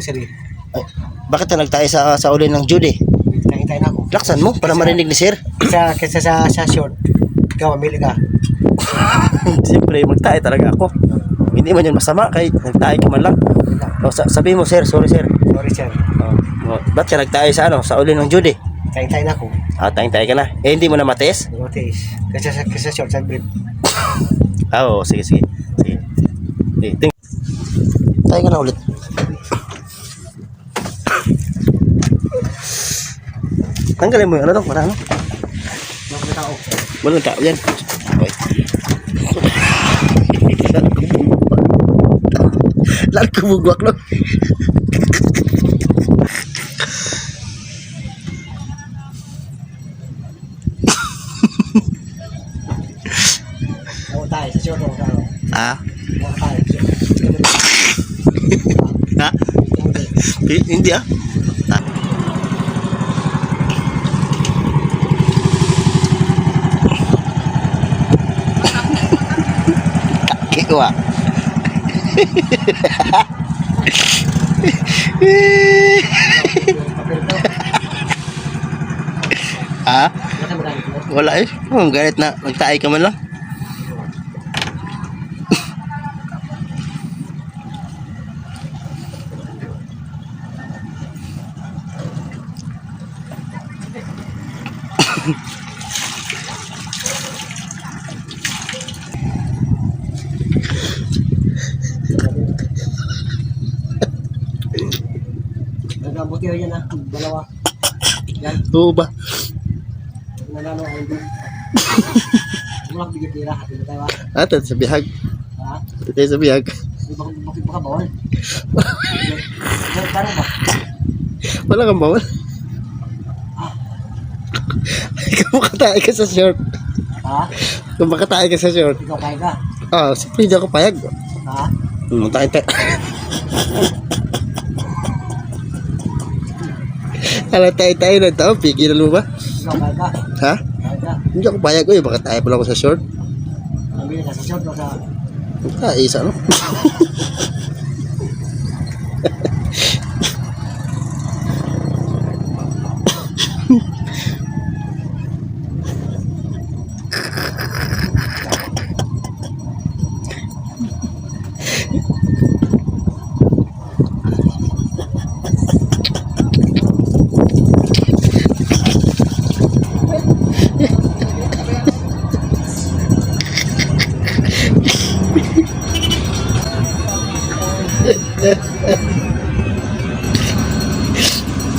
ako sir eh. Ay, bakit na nagtayo sa, sa uli ng Judy? Nakintay na ako. Laksan mo para marinig ni sir. Kesa, kesa sa, sa short, ikaw mamili ka. Siyempre, magtayo talaga ako. Hindi man yun masama kahit nagtayo ka man lang. O, sa, sabi mo sir, sorry sir. Sorry sir. O, ba't ka nagtayo sa ano, sa uli ng Judy? Nakintay na ako. Ah, tayong-tayo ka na. Eh, hindi mo na matis? Notice. Kesa sa, kesa short, sa brief. Ah, oo, sige, sige. Sige. Sige, ting. Tayo ka na ulit. Tanggalin mo yung ano to, para ano? Mga tao. Walang tao yan. Okay. Lahat kumugwak no? Ah? Ha? Hindi. Ah. Ko. Ha? Wala eh. Oh, galit na. Nagtaay ka man lang. Nagabuti ho yan ah. Dalawa. Yan. Oo ba? Nanalo ako doon. Wala ko bigyan tira. Hati na tayo ah. Ate, sa bihag. Ha? Sa bihag. Bakit baka bawal? Ba? Wala kang bawal. Ikaw makataay ka sa short. Ha? Kung makataay ka sa short. Ikaw kaya ka? Ah, siyempre hindi ako payag. Ha? Hmm, tayo tayo. Hala tayo tayo na tao, pigilan mo ba? Ha? Hindi ako payag ko eh, baka tayo pala ako sa short. Namili ka sa short sa... Ah, isa no?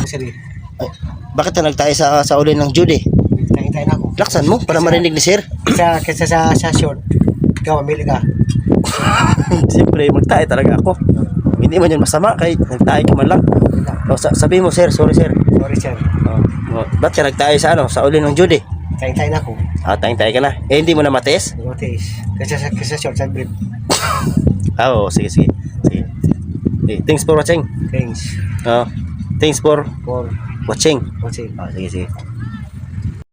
Sir. Ay, bakit na nagtayo sa, sa uli ng Judy? Nakintay na ako. Laksan mo para marinig ni sir. Kesa, kesa sa, sa short, ikaw mamili ka. Siyempre, magtayo talaga ako. Hindi man yun masama kahit nagtayo ka man lang. O, sa, sabi mo sir, sorry sir. Sorry sir. O, o, ba't ka nagtayo sa ano, sa uli ng Judy? Nakintay na ako. Ah, tayong-tayo ka na. Eh, hindi mo na matis? Notice. Kesa sa, kesa short, sa brief. Ah, oo, sige, sige. Okay, thanks for watching. Thanks Oh, thanks for for watching. watching. Ah, sige, sige.